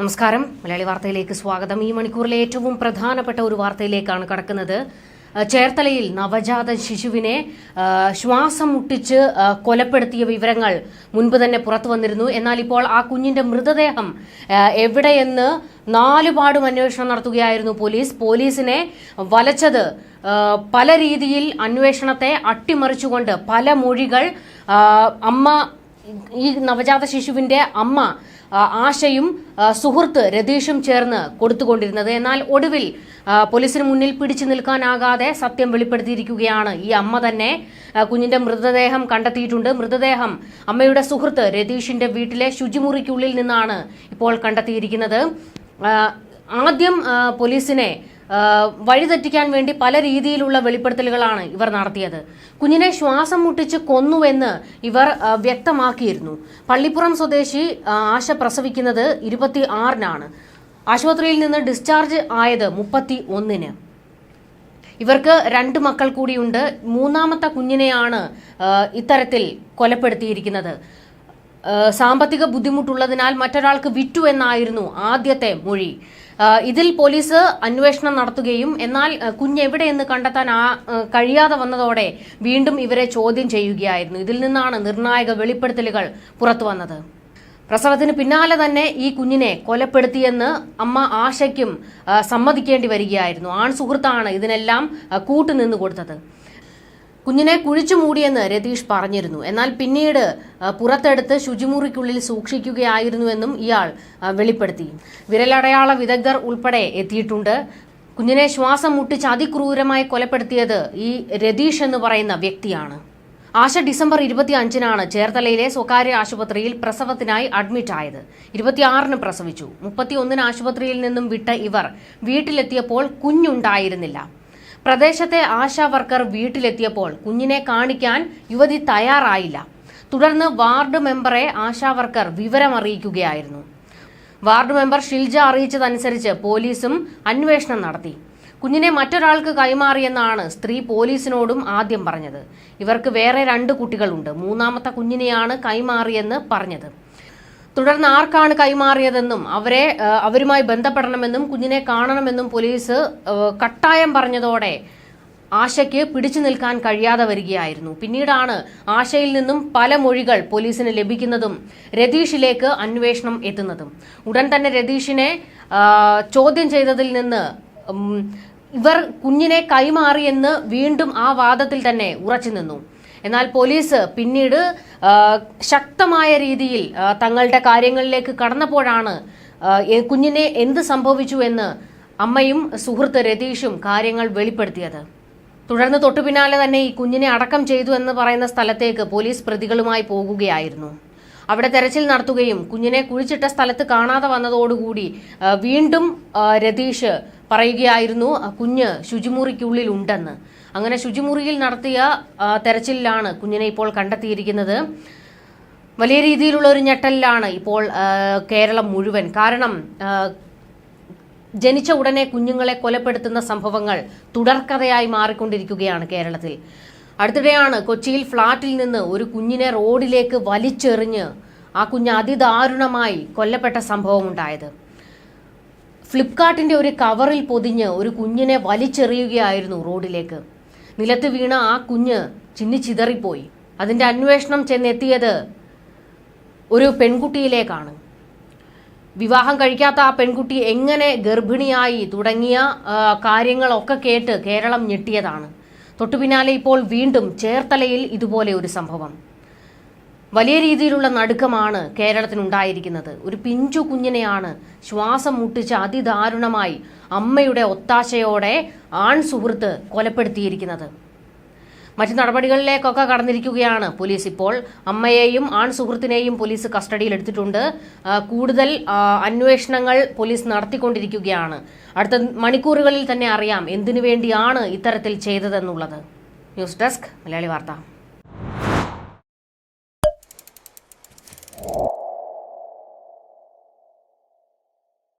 നമസ്കാരം. മലയാളി വാർത്തയിലേക്ക് സ്വാഗതം. ഈ മണിക്കൂറിലെ ഏറ്റവും പ്രധാനപ്പെട്ട ഒരു വാർത്തയിലേക്കാണ് കടക്കുന്നത്. ചേർത്തലയിൽ നവജാത ശിശുവിനെ ശ്വാസം മുട്ടിച്ച് കൊലപ്പെടുത്തിയ വിവരങ്ങൾ മുൻപ് തന്നെ പുറത്തു വന്നിരുന്നു. എന്നാൽ ഇപ്പോൾ ആ കുഞ്ഞിന്റെ മൃതദേഹം എവിടെയെന്ന് നാലുപാടും അന്വേഷണം നടത്തുകയായിരുന്നു പോലീസ്. പോലീസിനെ വലച്ചത് പല രീതിയിൽ അന്വേഷണത്തെ അട്ടിമറിച്ചുകൊണ്ട് പല മൊഴികൾ അമ്മ ഈ നവജാത ശിശുവിന്റെ അമ്മ ആശയും സുഹൃത്ത് രതീഷും ചേർന്ന് കൊടുത്തുകൊണ്ടിരുന്നത്. എന്നാൽ ഒടുവിൽ പോലീസിന് മുന്നിൽ പിടിച്ചു നിൽക്കാനാകാതെ സത്യം വെളിപ്പെടുത്തിയിരിക്കുകയാണ് ഈ അമ്മ തന്നെ. കുഞ്ഞിന്റെ മൃതദേഹം കണ്ടെത്തിയിട്ടുണ്ട്. മൃതദേഹം അമ്മയുടെ സുഹൃത്ത് രതീഷിന്റെ വീട്ടിലെ ശുചിമുറിക്കുള്ളിൽ നിന്നാണ് ഇപ്പോൾ കണ്ടെത്തിയിരിക്കുന്നത്. ആദ്യം പോലീസിനെ വഴിതെറ്റിക്കാൻ വേണ്ടി പല രീതിയിലുള്ള വെളിപ്പെടുത്തലുകളാണ് ഇവർ നടത്തിയത്. കുഞ്ഞിനെ ശ്വാസം മുട്ടിച്ച് കൊന്നുവെന്ന് ഇവർ വ്യക്തമാക്കിയിരുന്നു. പള്ളിപ്പുറം സ്വദേശി ആശ പ്രസവിക്കുന്നത് ഇരുപത്തി ആറിനാണ് ആശുപത്രിയിൽ നിന്ന് ഡിസ്ചാർജ് ആയത് മുപ്പത്തി ഒന്നിന് ഇവർക്ക് രണ്ട് മക്കൾ കൂടിയുണ്ട്. മൂന്നാമത്തെ കുഞ്ഞിനെയാണ് ഇത്തരത്തിൽ കൊലപ്പെടുത്തിയിരിക്കുന്നത്. സാമ്പത്തിക ബുദ്ധിമുട്ടുള്ളതിനാൽ മറ്റൊരാൾക്ക് വിറ്റു എന്നായിരുന്നു ആദ്യത്തെ മൊഴി. ഇതിൽ പോലീസ് അന്വേഷണം നടത്തുകയും എന്നാൽ കുഞ്ഞെവിടെയെന്ന് കണ്ടെത്താൻ ആ കഴിയാതെ വന്നതോടെ വീണ്ടും ഇവരെ ചോദ്യം ചെയ്യുകയായിരുന്നു. ഇതിൽ നിന്നാണ് നിർണായക വെളിപ്പെടുത്തലുകൾ പുറത്തു വന്നത്. പ്രസവത്തിന് പിന്നാലെ തന്നെ ഈ കുഞ്ഞിനെ കൊലപ്പെടുത്തിയെന്ന് അമ്മ ആശയ്ക്കും സമ്മതിക്കേണ്ടി വരികയായിരുന്നു. ആൺ സുഹൃത്താണ് ഇതിനെല്ലാം കൂട്ടുനിന്ന് കൊടുത്തത്. കുഞ്ഞിനെ കുഴിച്ചു മൂടിയെന്ന് രതീഷ് പറഞ്ഞിരുന്നു. എന്നാൽ പിന്നീട് പുറത്തെടുത്ത് ശുചിമുറിക്കുള്ളിൽ സൂക്ഷിക്കുകയായിരുന്നുവെന്നും ഇയാൾ വെളിപ്പെടുത്തി. വിരലടയാള വിദഗ്ധർ ഉൾപ്പെടെ എത്തിയിട്ടുണ്ട്. കുഞ്ഞിനെ ശ്വാസം മുട്ടിച്ച് അതിക്രൂരമായി കൊലപ്പെടുത്തിയത് ഈ രതീഷ് എന്ന് പറയുന്ന വ്യക്തിയാണ്. ആശ ഡിസംബർ ഇരുപത്തി അഞ്ചിനാണ് ചേർത്തലയിലെ സ്വകാര്യ ആശുപത്രിയിൽ പ്രസവത്തിനായി അഡ്മിറ്റ് ആയത്. ഇരുപത്തിയാറിന് പ്രസവിച്ചു. മുപ്പത്തിയൊന്നിന് ആശുപത്രിയിൽ നിന്നും വിട്ട ഇവർ വീട്ടിലെത്തിയപ്പോൾ കുഞ്ഞുണ്ടായിരുന്നില്ല. പ്രദേശത്തെ ആശാ വർക്കർ വീട്ടിലെത്തിയപ്പോൾ കുഞ്ഞിനെ കാണിക്കാൻ യുവതി തയ്യാറായില്ല. തുടർന്ന് വാർഡ് മെമ്പറെ ആശാ വർക്കർ വിവരമറിയിക്കുകയായിരുന്നു വാർഡ് മെമ്പർ ഷിൽജ അറിയിച്ചതനുസരിച്ച് പോലീസും അന്വേഷണം നടത്തി. കുഞ്ഞിനെ മറ്റൊരാൾക്ക് കൈമാറിയെന്നാണ് സ്ത്രീ പോലീസിനോടും ആദ്യം പറഞ്ഞത്. ഇവർക്ക് വേറെ രണ്ട് കുട്ടികളുണ്ട്. മൂന്നാമത്തെ കുഞ്ഞിനെയാണ് കൈമാറിയെന്ന് പറഞ്ഞത്. തുടർന്ന് ആർക്കാണ് കൈമാറിയതെന്നും അവരെ അവരുമായി ബന്ധപ്പെടണമെന്നും കുഞ്ഞിനെ കാണണമെന്നും പോലീസ് കട്ടായം പറഞ്ഞതോടെ ആശയ്ക്ക് പിടിച്ചു നിൽക്കാൻ കഴിയാതെ വരികയായിരുന്നു. പിന്നീടാണ് ആശയിൽ നിന്നും പല മൊഴികൾ പോലീസിന് ലഭിക്കുന്നതും രതീഷിലേക്ക് അന്വേഷണം എത്തുന്നതും. ഉടൻ തന്നെ രതീഷിനെ ചോദ്യം ചെയ്തതിൽ നിന്ന് ഇവർ കുഞ്ഞിനെ കൈമാറിയെന്ന് വീണ്ടും ആ വാദത്തിൽ തന്നെ ഉറച്ചു നിന്നു. എന്നാൽ പോലീസ് പിന്നീട് ശക്തമായ രീതിയിൽ തങ്ങളുടെ കാര്യങ്ങളിലേക്ക് കടന്നപ്പോഴാണ് കുഞ്ഞിനെ എന്ത് സംഭവിച്ചു എന്ന് അമ്മയും സുഹൃത്ത് രതീഷും കാര്യങ്ങൾ വെളിപ്പെടുത്തിയത്. തുടർന്ന് തൊട്ടു പിന്നാലെ തന്നെ ഈ കുഞ്ഞിനെ അടക്കം ചെയ്തു എന്ന് പറയുന്ന സ്ഥലത്തേക്ക് പോലീസ് പ്രതികളുമായി പോകുകയായിരുന്നു. അവിടെ തെരച്ചിൽ നടത്തുകയും കുഞ്ഞിനെ കുഴിച്ചിട്ട സ്ഥലത്ത് കാണാതെ വന്നതോടുകൂടി വീണ്ടും രതീഷ് പറയുകയായിരുന്നു കുഞ്ഞ് ശുചിമുറിക്കുള്ളിൽ ഉണ്ടെന്ന്. അങ്ങനെ ശുചിമുറിയിൽ നടത്തിയ തെരച്ചിലാണ് കുഞ്ഞിനെ ഇപ്പോൾ കണ്ടെത്തിയിരിക്കുന്നത്. വലിയ രീതിയിലുള്ള ഒരു ഞെട്ടലിലാണ് ഇപ്പോൾ കേരളം മുഴുവൻ. കാരണം ജനിച്ച ഉടനെ കുഞ്ഞുങ്ങളെ കൊലപ്പെടുത്തുന്ന സംഭവങ്ങൾ തുടർക്കഥയായി മാറിക്കൊണ്ടിരിക്കുകയാണ് കേരളത്തിൽ. അടുത്തിടെയാണ് കൊച്ചിയിൽ ഫ്ളാറ്റിൽ നിന്ന് ഒരു കുഞ്ഞിനെ റോഡിലേക്ക് വലിച്ചെറിഞ്ഞ് ആ കുഞ്ഞ് അതിദാരുണമായി കൊല്ലപ്പെട്ട സംഭവം സംഭവമുണ്ടായത് ഫ്ലിപ്കാർട്ടിന്റെ ഒരു കവറിൽ പൊതിഞ്ഞ് ഒരു കുഞ്ഞിനെ വലിച്ചെറിയുകയായിരുന്നു റോഡിലേക്ക്. നിലത്ത് വീണ ആ കുഞ്ഞ് ചിന്നിച്ചിതറിപ്പോയി അതിന്റെ അന്വേഷണം ചെന്നെത്തിയത് ഒരു പെൺകുട്ടിയിലേക്കാണ്. വിവാഹം കഴിക്കാത്ത ആ പെൺകുട്ടി എങ്ങനെ ഗർഭിണിയായി തുടങ്ങിയ കാര്യങ്ങളൊക്കെ കേട്ട് കേരളം ഞെട്ടിയതാണ്. തൊട്ടുപിന്നാലെ ഇപ്പോൾ വീണ്ടും ചേർത്തലയിൽ ഇതുപോലെ ഒരു സംഭവം. വലിയ രീതിയിലുള്ള നടുക്കമാണ് കേരളത്തിനുണ്ടായിരിക്കുന്നത്. ഒരു പിഞ്ചു കുഞ്ഞിനെയാണ് ശ്വാസം മുട്ടിച്ച് അതിദാരുണമായി അമ്മയുടെ ഒത്താശയോടെ ആൺ സുഹൃത്ത് കൊലപ്പെടുത്തിയിരിക്കുന്നത്. മറ്റു നടപടികളിലേക്കൊക്കെ കടന്നിരിക്കുകയാണ് പോലീസ് ഇപ്പോൾ. അമ്മയെയും ആൺ സുഹൃത്തിനെയും പോലീസ് കസ്റ്റഡിയിലെടുത്തിട്ടുണ്ട് കൂടുതൽ അന്വേഷണങ്ങൾ പോലീസ് നടത്തിക്കൊണ്ടിരിക്കുകയാണ്. അടുത്ത മണിക്കൂറുകളിൽ തന്നെ അറിയാം എന്തിനു വേണ്ടിയാണ് ഇത്തരത്തിൽ ചെയ്തതെന്നുള്ളത്. ന്യൂസ് ഡെസ്ക് മലയാളി വാർത്ത.